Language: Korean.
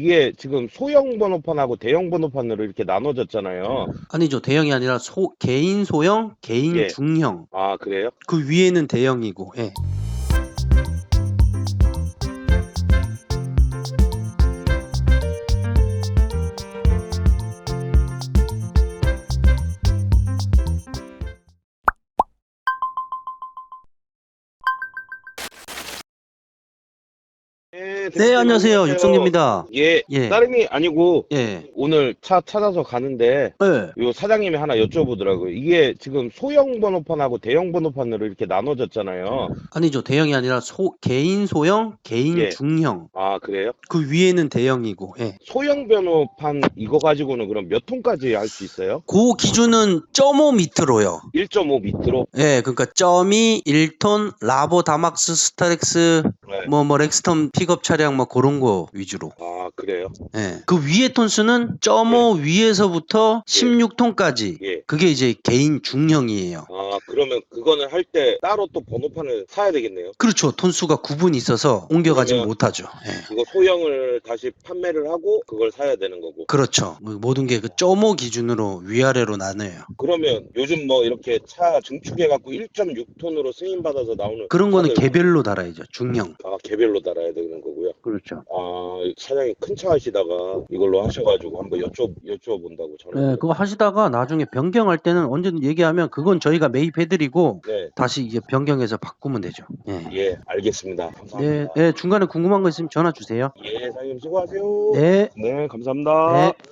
이게 지금 소형 번호판하고 대형 번호판으로 이렇게 나눠졌잖아요. 아니죠. 대형이 아니라 소, 개인 소형, 개인 예. 중형. 아, 그래요? 그 위에는 대형이고. 예. 네, 네, 안녕하세요. 육성입니다. 예, 예. 다름이 아니고 예. 오늘 차 찾아서 가는데 예. 요 사장님이 하나 여쭤보더라고요. 이게 지금 소형 번호판하고 대형 번호판으로 이렇게 나눠졌잖아요. 아니죠. 대형이 아니라 소, 개인 소형, 개인 예. 중형. 아, 그래요? 그 위에는 대형이고. 예. 소형 번호판 이거 가지고는 그럼 몇 톤까지 할 수 있어요? 그 기준은 0.5 밑으로요. 1.5 밑으로? 예, 그러니까 점이 1톤, 라보 다막스 스타렉스, 네. 뭐뭐 렉스턴 픽업 차량 뭐 그런 거 위주로. 아, 그래요? 예. 그 위에 톤수는 0.5 위에서부터 16톤까지. 예. 그게 이제 개인 중형이에요. 아, 그러면 그거는 할 때 따로 또 번호판을 사야 되겠네요. 그렇죠. 톤수가 구분이 있어서 옮겨가지 그러면- 못하죠. 예. 그거 소형을 다시 판매를 하고 그걸 사야 되는 거고. 그렇죠. 뭐 모든 게그0.5 기준으로 위아래로 나눠요. 그러면 요즘 뭐 이렇게 차 증축해 갖고 1.6톤으로 승인 받아서 나오는 그런 거는 차들- 개별로 달아야죠. 중형. 아, 개별로 달아야 되는 거고요. 그렇죠. 아, 사장님 큰 차 하시다가 이걸로 하셔가지고 한번 여쭤, 여쭤본다고 전화. 네, 그거 하시다가 나중에 변경할 때는 언제든 얘기하면 그건 저희가 매입해드리고 네. 다시 이제 변경해서 바꾸면 되죠. 예. 예, 알겠습니다. 네, 감사합니다. 네, 중간에 궁금한 거 있으면 전화 주세요. 예, 사장님 수고하세요. 네. 네, 감사합니다. 네.